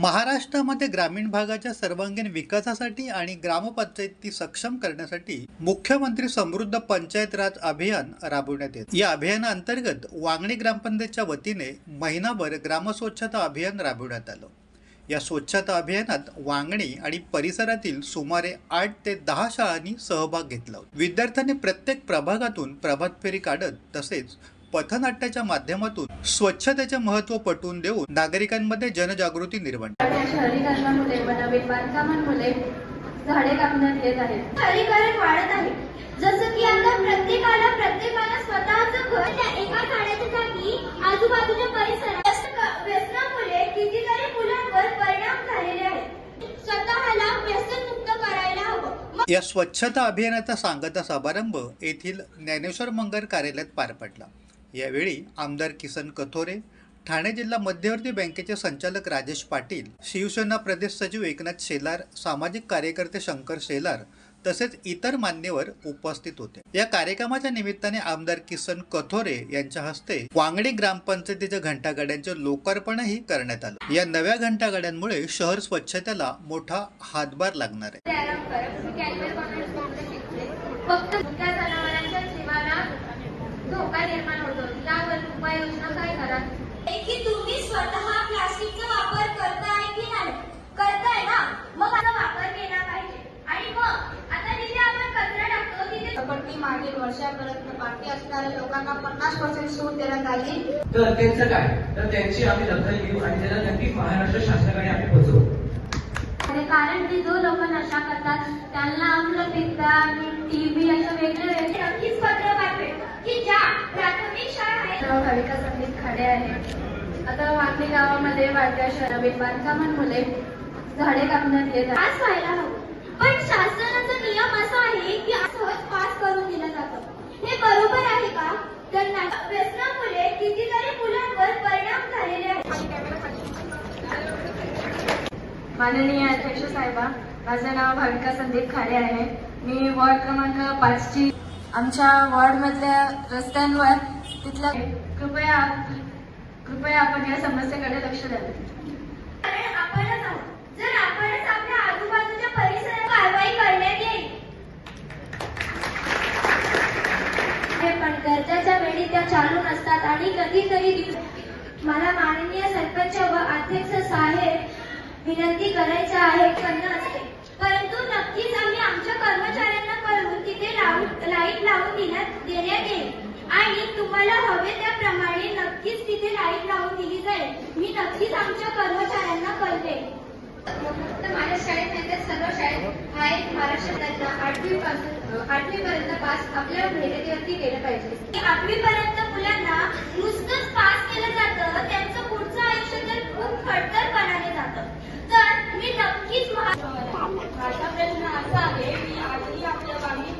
महाराष्ट्रामध्ये ग्रामीण भागाच्या सर्वांगीण विकासासाठी आणि ग्रामपंचायती सक्षम करण्यासाठी मुख्यमंत्री समृद्ध पंचायत राज अभियान राबवण्यात येत. या अभियानाअंतर्गत वांगणी ग्रामपंचायतच्या वतीने महिनाभर ग्रामस्वच्छता अभियान राबवण्यात आलं. या स्वच्छता अभियानात वांगणी आणि परिसरातील सुमारे आठ ते दहा शाळांनी सहभाग घेतला विद्यार्थ्यांनी प्रत्येक प्रभागातून प्रभात फेरी काढत तसेच पथनाट्याच्या माध्यमातून स्वच्छतेचे महत्त्व पटवून देऊन नागरिकांमध्ये जनजागृती निर्माण शहरीकरणामुळे बांधकामांमुळे झाडे कापण्यात येत आहेत. शहरीकरण वाढत आहे. जसं की आता प्रत्येकाला प्रत्येकाला स्वतःचं घर त्या एका झाडाच्या जागी आजूबाजूच्या परिसरात व्यसनामुळे कितीतरी मुलांवर परिणाम झालेले आहेत. स्वतःला व्यसनमुक्त करायला हवं. या स्वच्छता अभियानाचा सांगता समारंभ येथील ज्ञानेश्वर मंगर कार्यालयात पार पडला. यावेळी आमदार किसन कथोरे ठाणे जिल्हा मध्यवर्ती बँकेचे संचालक राजेश पाटील शिवसेना प्रदेश सचिव एकनाथ शेलार सामाजिक कार्यकर्ते शंकर शेलार तसेच इतर मान्यवर उपस्थित होते. या कार्यक्रमाच्या निमित्ताने आमदार किसन कथोरे यांच्या हस्ते वांगडी ग्रामपंचायतीच्या घंटागाड्यांचे लोकार्पणही करण्यात आलं. या नव्या घंटागाड्यांमुळे शहर स्वच्छतेला मोठा हातभार लागणार आहे ते आराम करा मी कॅज्युअल कॉन्फिडन्स कोणतं शिकते फक्त त्या जनावरांच्या जीवाला धोका निर्माण होतो. यावर उपाययोजना काय करा की तुम्ही स्वतः प्लास्टिकचा वापर करताय की नाही? करताय ना? मग आता वापर केला पाहिजे. आणि मग आता जिथे आपण कचरा टाकतो तिथे पण ती मागील वर्षापर्यंत बाकी असणाऱ्या लोकांना पन्नास पर्सेंट सूट देण्यात आली. तर त्यांचं काय? तर त्यांची आम्ही दखल घेऊ आणि त्याला नक्कीच महाराष्ट्र शासनाकडे आम्ही पोहोचवू. कारण की जो लोक नशा करतात त्यांना आम्लपित्त आणि टीबी अशा वेगळे वेगळे नक्कीच पत्र पाठवेल की ज्या प्राथमिक शाळा आहेत नाव संदीप खाडे आहे. आता वाकणी गावामध्ये वाढत्या शहरातील बांधकामांमुळे झाडे कापण्यात येत पास व्हायला हवं. पण शासनाचा नियम असा आहे की सहज पास करून दिलं जातं. हे बरोबर आहे का? तर नाही. व्यसनामुळे कितीतरी मुलांवर परिणाम झालेले आहेत. माननीय अध्यक्ष साहेबा माझं नाव भाविका संदीप खाडे आहे. मी वॉर्ड क्रमांक पाचची आमच्या वॉर्डमधल्या रस्त्यांवर तिथल्या कृपया कृपया आपण या समस्येकडे लक्ष द्यावे आपणच जर आपणच आपल्या आजूबाजूच्या परिसरात कारवाई करण्यात येईल. हे पण गरजेच्या वेळी त्या चालू नसतात आणि कधीतरी मला माननीय सरपंच व अध्यक्ष साहेब विनंती करायचं आहे करणं असते. परंतु नक्कीच आम्ही आमच्या कर्मचाऱ्यांना कळवून तिथे लावून लाइट लावून देण्यात देण्यात येईल. आणि तुम्हाला हवे त्याप्रमाणे नक्कीच तिथे लाइट लावून दिली जाईल. मी नक्कीच आमच्या कर्मचाऱ्यांना कळते तर माझ्या शाळेत नाही तर सर्व शाळेत हा एक महाराष्ट्रातला आठवी पासून आठवी पर्यंत पास आपल्या मेहनतीवरती केलं पाहिजे. आठवी पर्यंत मुलांना नुसतंच पास केलं जातं त्यांचं पुढचं आयुष्य तर खूप खडतरपणाने जातं तर मी नक्कीच महा- माझा प्रश्न असा आहे की आजही आपल्या वाणी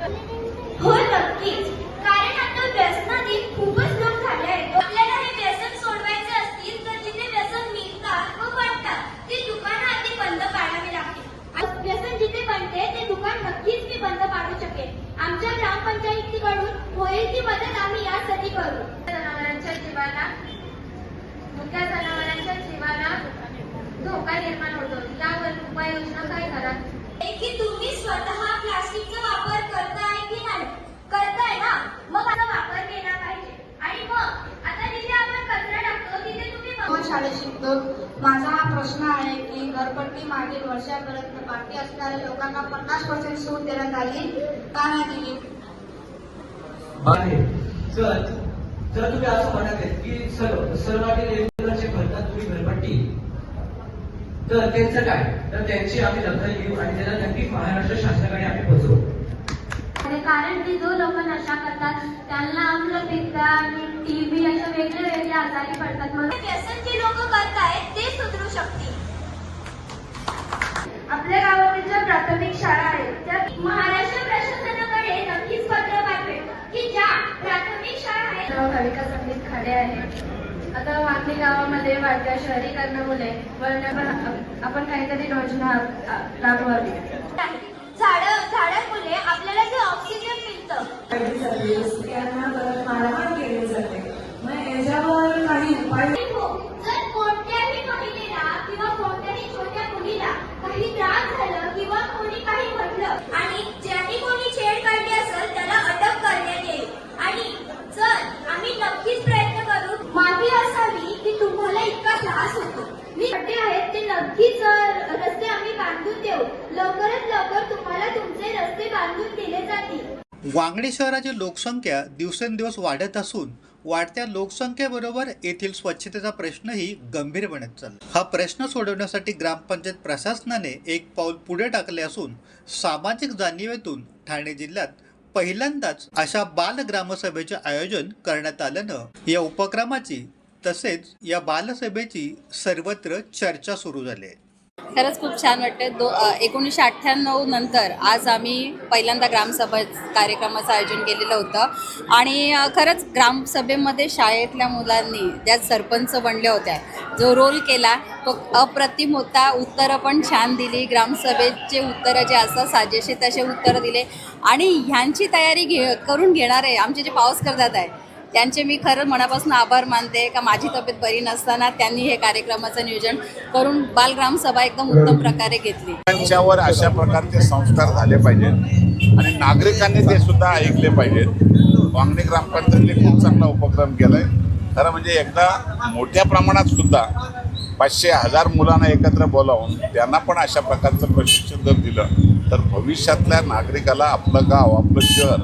हो नक्कीच कारण आता व्यसनाधीन खूपच लोक झाले आहेत आपल्याला हे व्यसन सोडवायचे असतील तर जिथे व्यसन मिळतात व बनतात ते दुकानं आधी बंद पाडावी लागतील आणि व्यसन जिथे बनते ते दुकान नक्कीच मी बंद पाडू शकेन आमच्या ग्रामपंचायतीकडून होईल ती मदत आम्ही यासाठी करू जनावरांच्या जीवाला मुक्या जनावरांच्या जीवाला धोका निर्माण होतो. यावर उपाययोजना काय करा? की तुम्ही स्वतः प्लास्टिकचा वापर करताय की नाही? करताय ना? मग आता वापर केला पाहिजे. आणि मग? आता जिथे आपण कचरा टाकतो तिथे तुम्ही शाळेत शिकतो? माझा हा प्रश्न आहे की घरपट्टी मागील वर्षापर्यंत बाकी असणाऱ्या लोकांना पन्नास पर्सेंट सूट देण्यात आली का नाही दिली? तर तर तुम्ही असं म्हणत आहे की सर्व सर्वांनी रेग्युलरचे भरतात तुम्ही घरपट्टी. तर त्यांचं काय? तर त्यांची आम्ही दखल घेऊ आणि त्याला नक्कीच महाराष्ट्र शासनाकडे आम्ही पोहोचवू. कारण की जो लोक नशा करतात त्यांना आम्लपित्त आणि टीबी अशा वेगळे वेगळे आजारी पडतात. म्हणून व्यसन जे लोक करतायत ते सुधरू शकतील. आपल्या गावातील ज्या प्राथमिक शाळा आहेत त्या महाराष्ट्र प्रशासनाकडे नक्कीच पत्र पाठवेल की ज्या प्राथमिक शाळा आहेत. कविता संदीप खाडे आहे आता वाकणी गावामध्ये वाढत्या शहरीकरणामुळे आपण काहीतरी योजना राबवावी. झाड झाडांमुळे आपल्याला जे ऑक्सिजन मिळतं. परत मारहाण केली जाते. मग याच्यावर काही उपाय आणि हो जर कोणत्याही महिलेला किंवा कोणत्याही केलं आणि ज्याने कोणी छेड काढली असेल त्याला अटक करण्यात येईल आणि जर आम्ही नक्कीच प्रयत्न करू माफी असावी की तुम्हाला इतका त्रास होतो मी खड्डे आहेत ते नक्कीच रस्ते आम्ही बांधून देऊ. लवकरात लवकर तुम्हाला तुमचे रस्ते बांधून दिले जातील. वांगणी शहराची लोकसंख्या दिवसेंदिवस वाढत असून वाढत्या लोकसंख्येबरोबर येथील स्वच्छतेचा प्रश्नही गंभीर बनत चालला. हा प्रश्न सोडवण्यासाठी ग्रामपंचायत प्रशासनाने एक पाऊल पुढे टाकले असून सामाजिक जाणीवेतून ठाणे जिल्ह्यात पहिल्यांदाच अशा बाल ग्रामसभेचे आयोजन करण्यात आल्यानं या उपक्रमाची तसेच या बालसभेची सर्वत्र चर्चा सुरू झाली आहे. खरंच खूप छान वाटते दो एकोणीसशे अठ्ठ्याण्णव नंतर आज आम्ही पहिल्यांदा ग्रामसभा कार्यक्रमाचं आयोजन केलेलं होतं. आणि खरंच ग्रामसभेमध्ये शाळेतल्या मुलांनी ज्या सरपंच बनल्या होत्या जो रोल केला तो अप्रतिम होता. उत्तरं पण छान दिली. ग्रामसभेचे उत्तरं जे असतात साजेसे तसे उत्तरं दिले. आणि ह्यांची तयारी घे करून घेणारे आमचे जे पाऊस करतात आहे त्यांचे मी खरं मनापासून आभार मानते का माझी तब्येत बरी नसताना त्यांनी हे कार्यक्रमाचं नियोजन करून बालग्राम सभा एकदम उत्तम प्रकारे घेतली. त्यांच्यावर अशा प्रकारचे संस्कार झाले पाहिजेत आणि नागरिकांनी ते सुद्धा ऐकले पाहिजेत. वांगणी ग्रामपंचायतीने खूप चांगला उपक्रम केलाय. खरं म्हणजे एकदा मोठ्या प्रमाणात सुद्धा पाचशे हजार मुलांना एकत्र बोलावून त्यांना पण अशा प्रकारचं प्रशिक्षण जर दिलं तर भविष्यातल्या नागरिकाला आपलं गाव आपलं शहर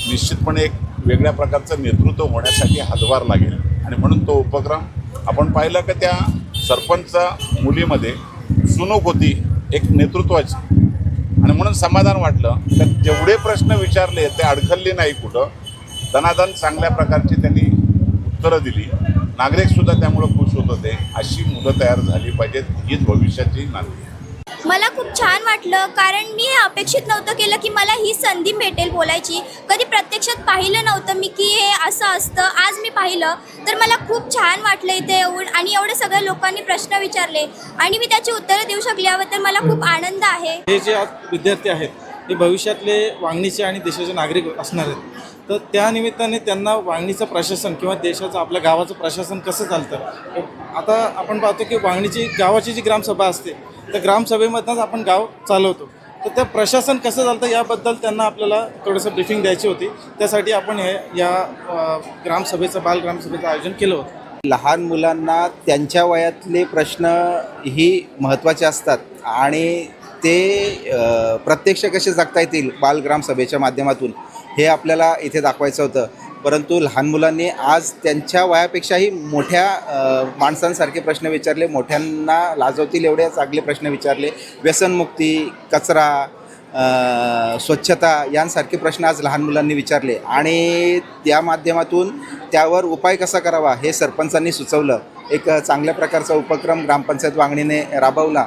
निश्चितपणे एक वेगळ्या प्रकारचं नेतृत्व होण्यासाठी हातभार लागेल. आणि म्हणून तो उपक्रम आपण पाहिलं का त्या सरपंच मुलीमध्ये सुनूक होती एक नेतृत्वाची. आणि म्हणून समाधान वाटलं तर जेवढे प्रश्न विचारले ते अडखलले नाही कुठं. धनाधन चांगल्या प्रकारची त्यांनी उत्तरं दिली. नागरिकसुद्धा त्यामुळं खुश होत होते. अशी मुलं तयार झाली पाहिजेत. हीच भविष्याची नागरिक. मला खूप छान वाटलं कारण मी अपेक्षित नव्हतं केलं की मला ही संधी भेटेल बोलायची. कधी प्रत्यक्षात पाहिलं नव्हतं मी की हे असं असतं. आज मी पाहिलं तर मला खूप छान वाटलं इथे येऊन आणि एवढे सगळ्या लोकांनी प्रश्न विचारले आणि मी त्याची उत्तरं देऊ शकल्याबद्दल मला खूप आनंद आहे. हे जे विद्यार्थी आहेत ते भविष्यातले वांगणीचे आणि देशाचे नागरिक असणार आहेत. तर त्या निमित्ताने त्यांना वांगणीचं प्रशासन किंवा देशाचं आपल्या गावाचं प्रशासन कसं चालतं? आता आपण पाहतो की वांगणीची गावाची जी ग्रामसभा असते तर ग्रामसभेमधनंच आपण गाव चालवतो. तर त्या प्रशासन कसं चालतं याबद्दल त्यांना आपल्याला थोडंसं ब्रिफिंग द्यायची होती. त्यासाठी आपण हे या ग्रामसभेचं बाल ग्रामसभेचं आयोजन केलं होतं. लहान मुलांना त्यांच्या वयातले प्रश्न ही महत्त्वाचे असतात आणि ते प्रत्यक्ष कसे जगता येतील बालग्राम सभेच्या माध्यमातून? हे आपल्याला इथे दाखवायचं होतं. परंतु लहान मुलांनी आज त्यांच्या वयापेक्षाही मोठ्या माणसांसारखे प्रश्न विचारले मोठ्यांना लाजवतील एवढे चांगले प्रश्न विचारले. व्यसनमुक्ती कचरा स्वच्छता यांसारखे प्रश्न आज लहान मुलांनी विचारले. आणि त्या माध्यमातून त्यावर उपाय कसा करावा हे सरपंचांनी सुचवलं. एक चांगल्या प्रकारचा उपक्रम ग्रामपंचायत वांगणीने राबवला.